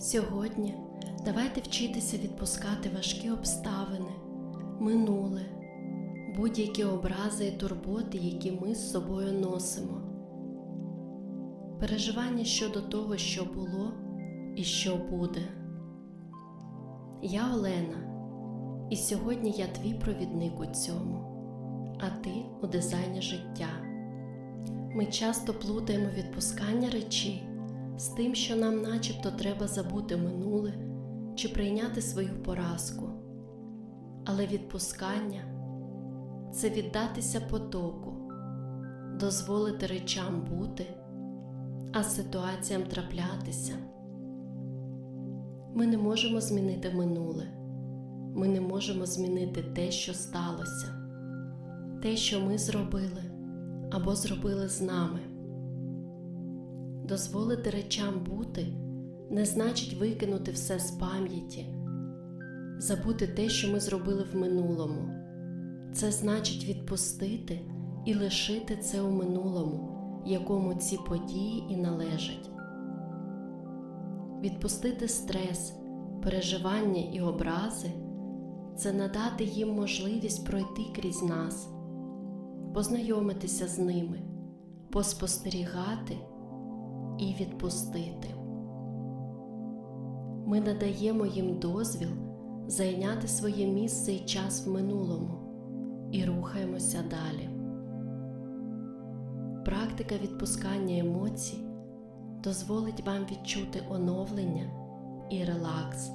Сьогодні давайте вчитися відпускати важкі обставини, минуле, будь-які образи і турботи, які ми з собою носимо. Переживання щодо того, що було і що буде. Я Олена, і сьогодні я твій провідник у цьому, а ти у дизайні життя. Ми часто плутаємо відпускання речей з тим, що нам начебто треба забути минуле чи прийняти свою поразку. Але відпускання це віддатися потоку, дозволити речам бути, а ситуаціям траплятися. Ми не можемо змінити минуле, ми не можемо змінити те, що сталося, те, що ми зробили або зробили з нами. Дозволити речам бути не значить викинути все з пам'яті, забути те, що ми зробили в минулому. Це значить відпустити і лишити це у минулому, якому ці події і належать. Відпустити стрес, переживання і образи це надати їм можливість пройти крізь нас, познайомитися з ними, поспостерігати і відпустити. Ми надаємо їм дозвіл зайняти своє місце і час в минулому і рухаємося далі. Практика відпускання емоцій дозволить вам відчути оновлення і релакс.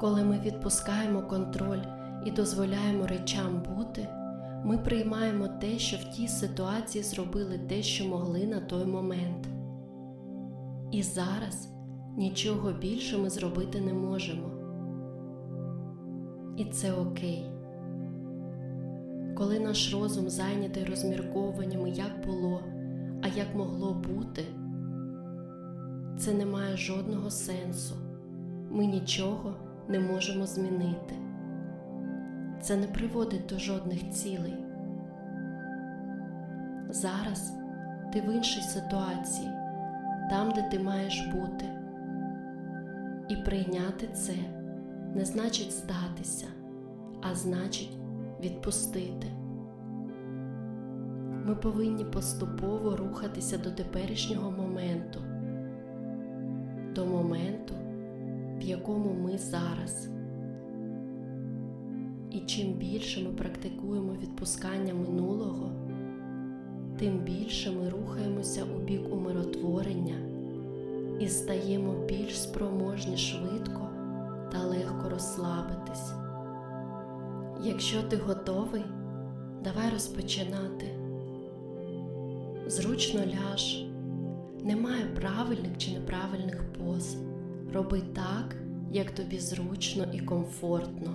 Коли ми відпускаємо контроль і дозволяємо речам бути, ми приймаємо те, що в тій ситуації зробили те, що могли на той момент. І зараз нічого більше ми зробити не можемо. І це окей. Коли наш розум зайнятий розмірковуваннями, як було, а як могло бути, це не має жодного сенсу. Ми нічого не можемо змінити. Це не приводить до жодних цілей. Зараз ти в іншій ситуації, там, де ти маєш бути. І прийняти це не значить здатися, а значить відпустити. Ми повинні поступово рухатися до теперішнього моменту, до моменту, в якому ми зараз. І чим більше ми практикуємо відпускання минулого, тим більше ми рухаємося у бік умиротворення і стаємо більш спроможні швидко та легко розслабитись. Якщо ти готовий, давай розпочинати. Зручно ляж, немає правильних чи неправильних поз. Роби так, як тобі зручно і комфортно.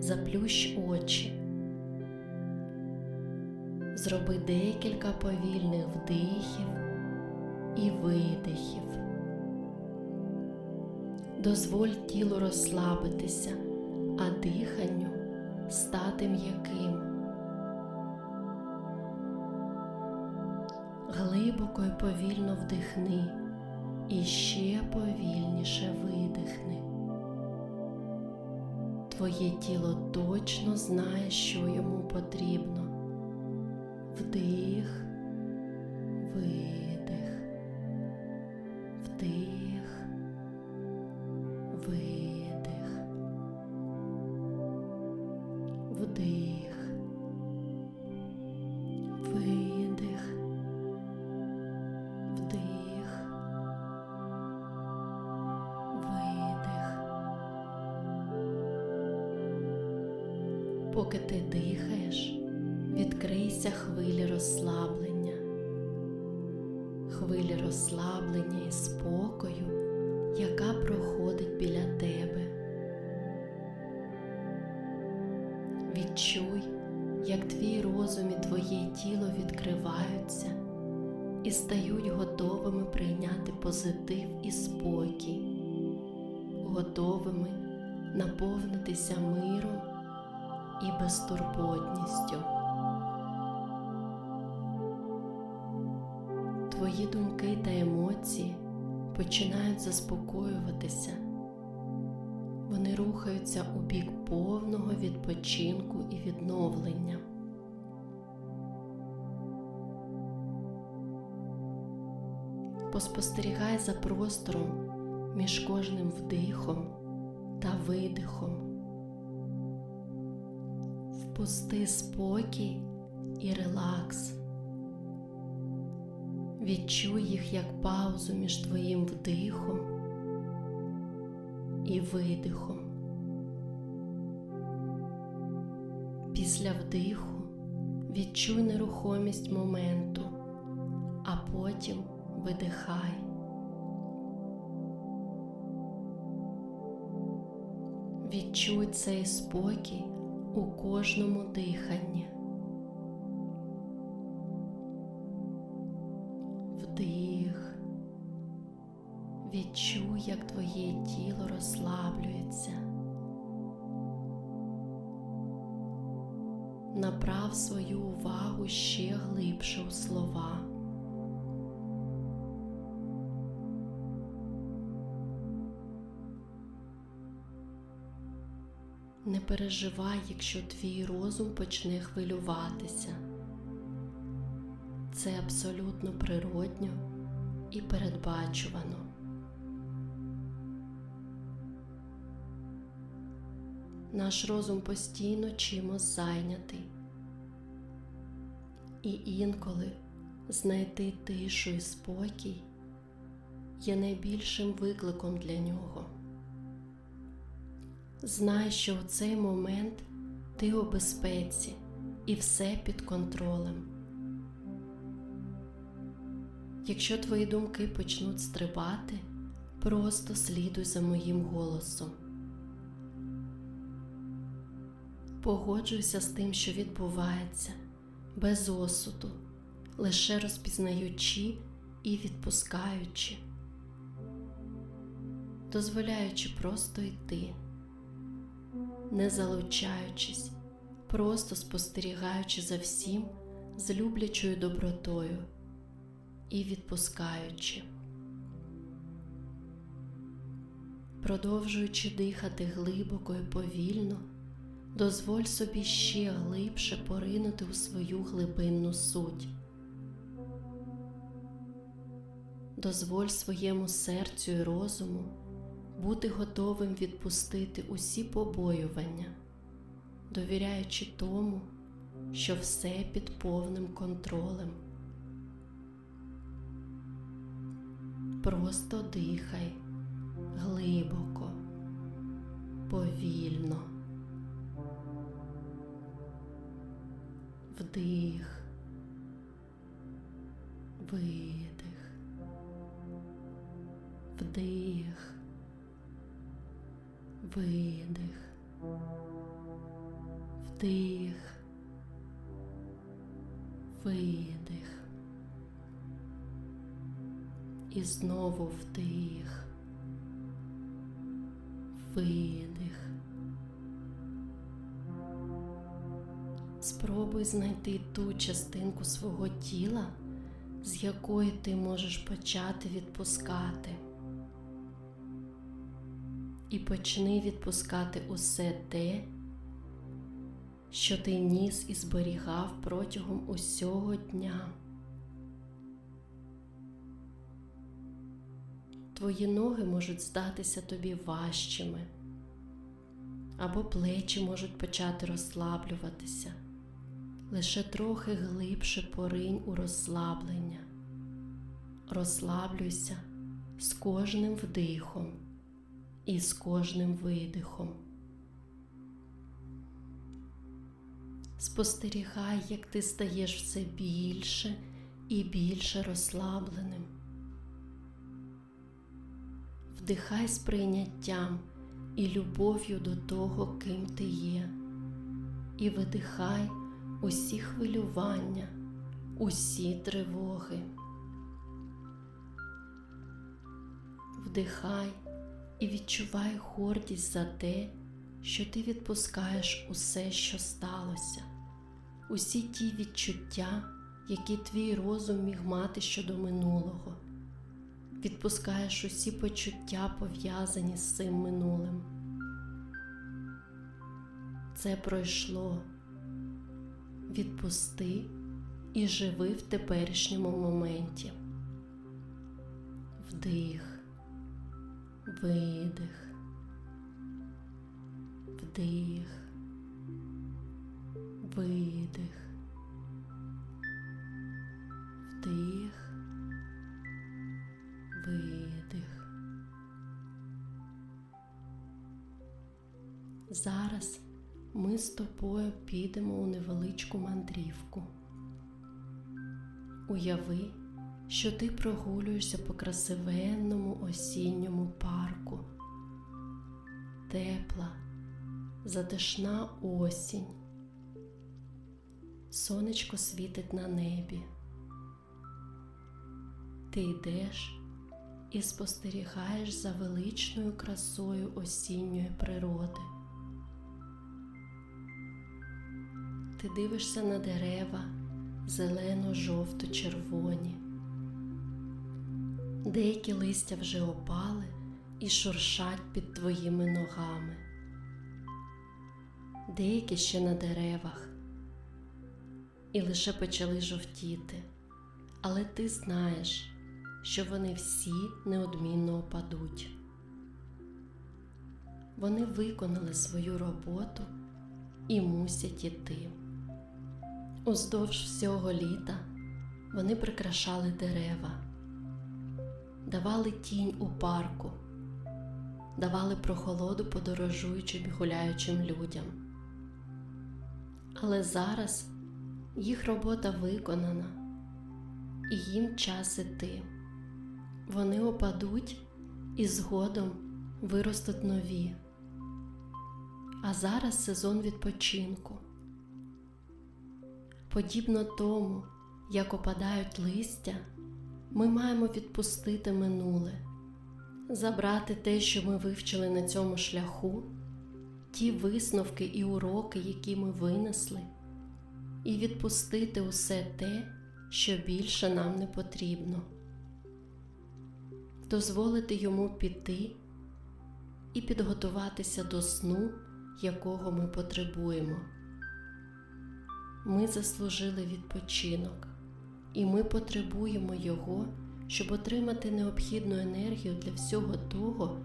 Заплющ очі. Зроби декілька повільних вдихів і видихів. Дозволь тілу розслабитися, а диханню стати м'яким. Глибоко і повільно вдихни і ще повільніше видихни. Твоє тіло точно знає, що йому потрібно. Вдих, видих, хвилі розслаблення і спокою, яка проходить біля тебе. Відчуй, як твій розум і твоє тіло відкриваються і стають готовими прийняти позитив і спокій, готовими наповнитися миром і безтурботністю. Твої думки та емоції починають заспокоюватися. Вони рухаються у бік повного відпочинку і відновлення. Поспостерігай за простором між кожним вдихом та видихом. Впусти спокій і релакс. Відчуй їх як паузу між твоїм вдихом і видихом. Після вдиху відчуй нерухомість моменту, а потім видихай. Відчуй цей спокій у кожному диханні. Вдих. Відчуй, як твоє тіло розслаблюється. Направ свою увагу ще глибше у слова. Не переживай, якщо твій розум почне хвилюватися. Це абсолютно природньо і передбачувано. Наш розум постійно чимось зайнятий, і інколи знайти тишу і спокій є найбільшим викликом для нього. Знай, що у цей момент ти у безпеці і все під контролем. Якщо твої думки почнуть стрибати, просто слідуй за моїм голосом. Погоджуйся з тим, що відбувається, без осуду, лише розпізнаючи і відпускаючи, дозволяючи просто йти, не залучаючись, просто спостерігаючи за всім з люблячою добротою і відпускаючи, продовжуючи дихати глибоко і повільно, дозволь собі ще глибше поринути у свою глибинну суть. Дозволь своєму серцю і розуму бути готовим відпустити усі побоювання, довіряючи тому, що все під повним контролем. Просто дихай глибоко, повільно. Вдих, видих, вдих, видих, вдих, І знову вдих, видих. Спробуй знайти ту частинку свого тіла, з якої ти можеш почати відпускати. І почни відпускати усе те, що ти ніс і зберігав протягом усього дня. Твої ноги можуть здатися тобі важчими, або плечі можуть почати розслаблюватися. Лише трохи глибше поринь у розслаблення. Розслаблюйся з кожним вдихом і з кожним видихом. Спостерігай, як ти стаєш все більше і більше розслабленим. Вдихай з прийняттям і любов'ю до того, ким ти є, і видихай усі хвилювання, усі тривоги. Вдихай і відчувай гордість за те, що ти відпускаєш усе, що сталося, усі ті відчуття, які твій розум міг мати щодо минулого. Відпускаєш усі почуття, пов'язані з цим минулим. Це пройшло. Відпусти і живи в теперішньому моменті. Вдих, видих, вдих, видих, Зараз ми з тобою підемо у невеличку мандрівку. Уяви, що ти прогулюєшся по красивенному осінньому парку. Тепла, затишна осінь. Сонечко світить на небі. Ти йдеш і спостерігаєш за величною красою осінньої природи. Ти дивишся на дерева зелено-жовто-червоні. Деякі листя вже опали і шуршать під твоїми ногами. Деякі ще на деревах і лише почали жовтіти, але ти знаєш, що вони всі неодмінно опадуть. Вони виконали свою роботу і мусять іти. Уздовж всього літа вони прикрашали дерева, давали тінь у парку, давали прохолоду подорожуючим і гуляючим людям. Але зараз їх робота виконана, і їм час іти. Вони опадуть і згодом виростуть нові. А зараз сезон відпочинку. Подібно тому, як опадають листя, ми маємо відпустити минуле, забрати те, що ми вивчили на цьому шляху, ті висновки і уроки, які ми винесли, і відпустити усе те, що більше нам не потрібно, дозволити йому піти і підготуватися до сну, якого ми потребуємо. Ми заслужили відпочинок, і ми потребуємо його, щоб отримати необхідну енергію для всього того,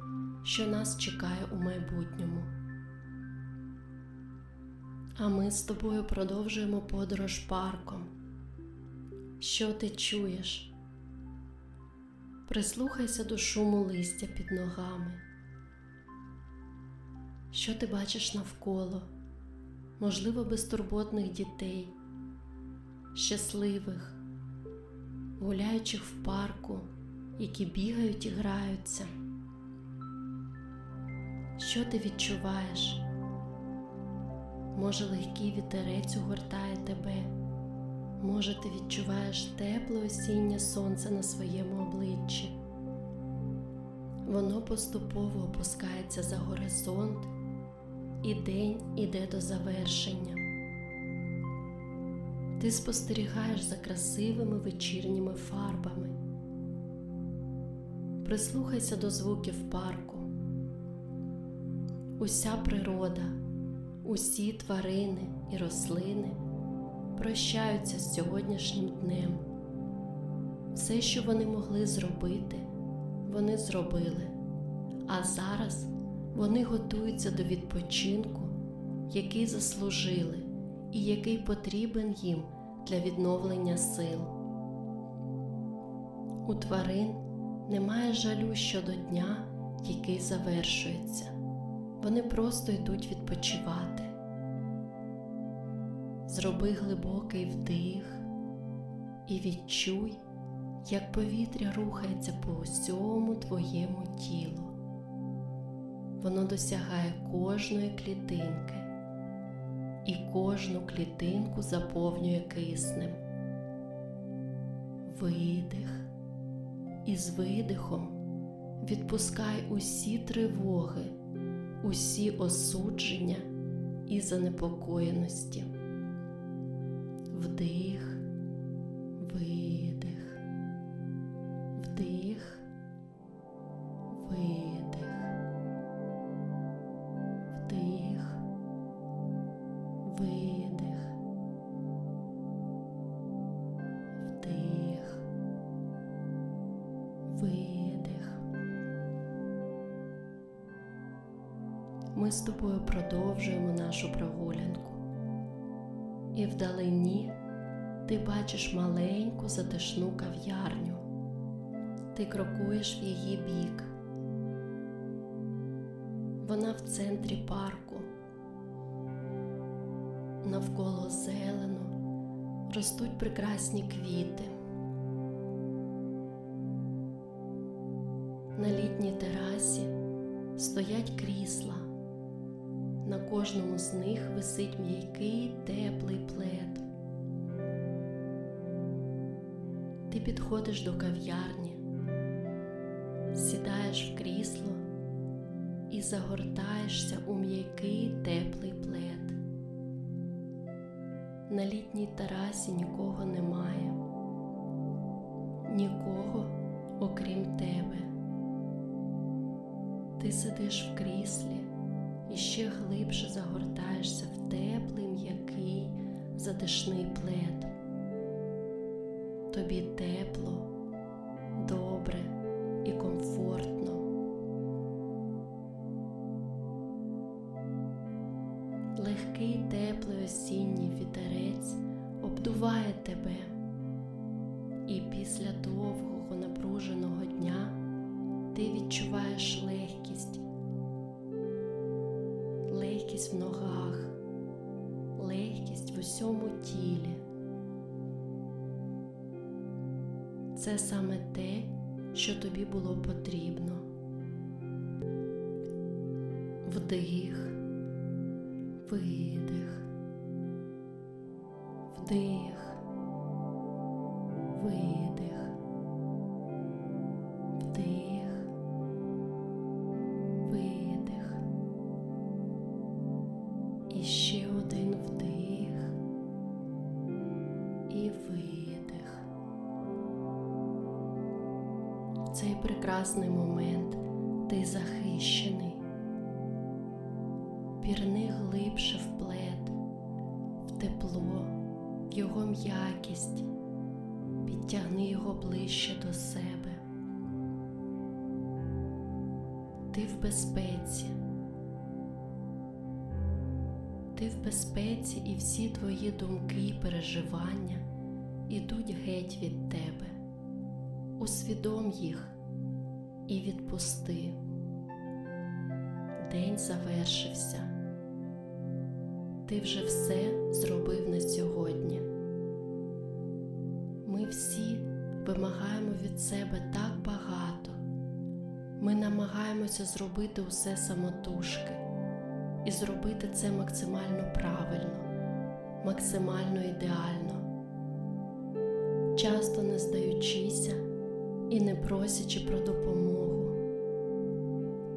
що нас чекає у майбутньому. А ми з тобою продовжуємо подорож парком. Що ти чуєш? Прислухайся до шуму листя під ногами. Що ти бачиш навколо? Можливо, безтурботних дітей, щасливих, гуляючих в парку, які бігають і граються. Що ти відчуваєш? Може, легкий вітерець угортає тебе, може, ти відчуваєш тепле осіннє сонце на своєму обличчі. Воно поступово опускається за горизонт і день іде до завершення. Ти спостерігаєш за красивими вечірніми фарбами. Прислухайся до звуків парку. Уся природа, усі тварини і рослини прощаються з сьогоднішнім днем. Все, що вони могли зробити, вони зробили, а зараз вони готуються до відпочинку, який заслужили і який потрібен їм для відновлення сил. У тварин немає жалю щодо дня, який завершується. Вони просто йдуть відпочивати. Зроби глибокий вдих і відчуй, як повітря рухається по усьому твоєму тілу воно досягає кожної клітинки і кожну клітинку заповнює киснем. Видих і з видихом відпускай усі тривоги, усі осудження і занепокоєності. Вдих, з тобою продовжуємо нашу прогулянку. І вдалині ти бачиш маленьку затишну кав'ярню. Ти крокуєш в її бік. Вона в центрі парку. Навколо зелено ростуть прекрасні квіти. На літній терасі стоять крісла. На кожному з них висить м'який теплий плед. Ти підходиш до кав'ярні, сідаєш в крісло і загортаєшся у м'який теплий плед. На літній терасі нікого немає, нікого окрім тебе. Ти сидиш в кріслі і ще глибше загортаєшся в теплий м'який затишний плед. Тобі тепло, добре і комфортно. Легкий теплий осінній вітерець обдуває тебе, і після довгого напруженого дня ти відчуваєш легкість, легкість в усьому тілі. Це саме те, що тобі було потрібно. Вдих, видих, вдих, видих, прекрасний момент ти захищений. Пірни глибше в плед, в тепло, в його м'якість, підтягни його ближче до себе. Ти в безпеці. Ти в безпеці і всі твої думки і переживання ідуть геть від тебе. Усвідом їх і відпусти. День завершився. Ти вже все зробив на сьогодні. Ми всі вимагаємо від себе так багато. Ми намагаємося зробити усе самотужки і зробити це максимально правильно, максимально ідеально, часто не здаючися і не просячи про допомогу.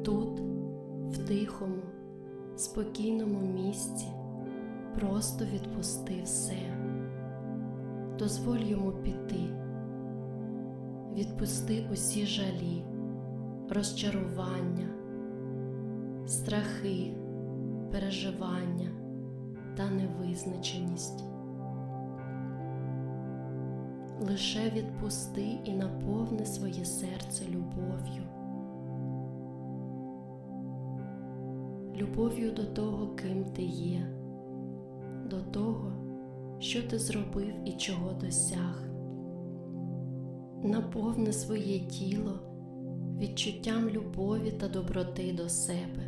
Тут, в тихому, спокійному місці, просто відпусти все, дозволь йому піти, відпусти усі жалі, розчарування, страхи, переживання та невизначеність. Лише відпусти і наповни своє серце любов'ю. Любов'ю до того, ким ти є, до того, що ти зробив і чого досяг. Наповни своє тіло відчуттям любові та доброти до себе.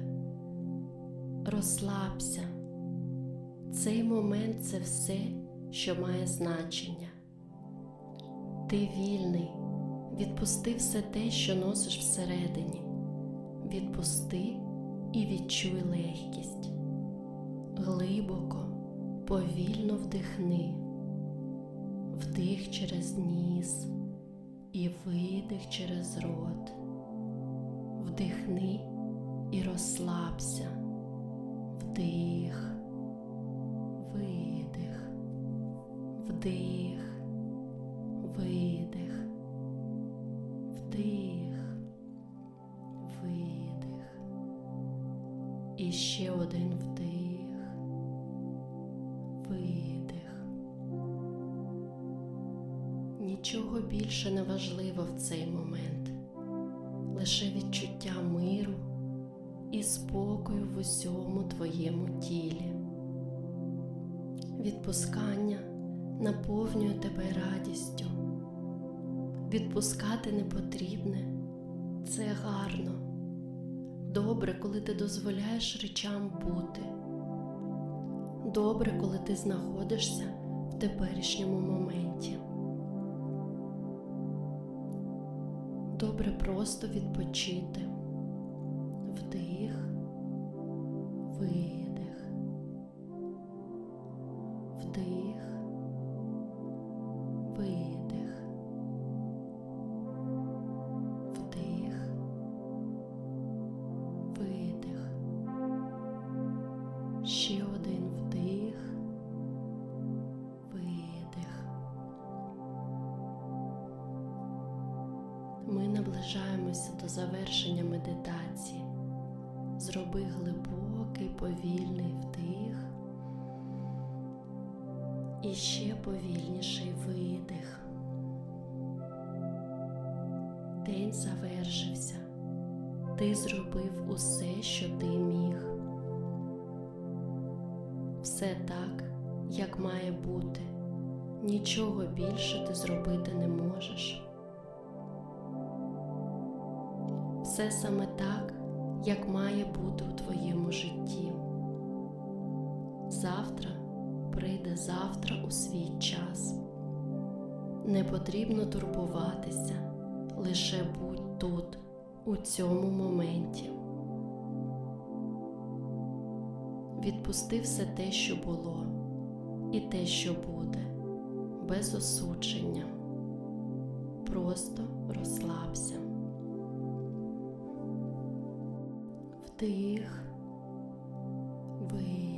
Розслабся. Цей момент це все, що має значення. Ти вільний, відпусти все те, що носиш всередині. Відпусти і відчуй легкість. Глибоко, повільно вдихни, вдих через ніс і видих через рот. Вдихни і розслабся. Вдих, видих, вдих, видих, вдих, видих. І ще один вдих, видих. Нічого більше не важливо в цей момент, лише відчуття миру і спокою в усьому твоєму тілі. Відпускання наповнює тебе радістю. Відпускати не потрібне це гарно. Добре, коли ти дозволяєш речам бути. Добре, коли ти знаходишся в теперішньому моменті. Добре просто відпочити. Вдих, видих, вдих, завершення медитації. Зроби глибокий повільний вдих і ще повільніший видих. День завершився. Ти зробив усе, що ти міг. Все так, як має бути. Нічого більше ти зробити не можеш. Все саме так, як має бути у твоєму житті. Завтра прийде завтра у свій час. Не потрібно турбуватися, лише будь тут, у цьому моменті. Відпусти все те, що було, і те, що буде, без осудження. Просто розслабся. вдих, вих.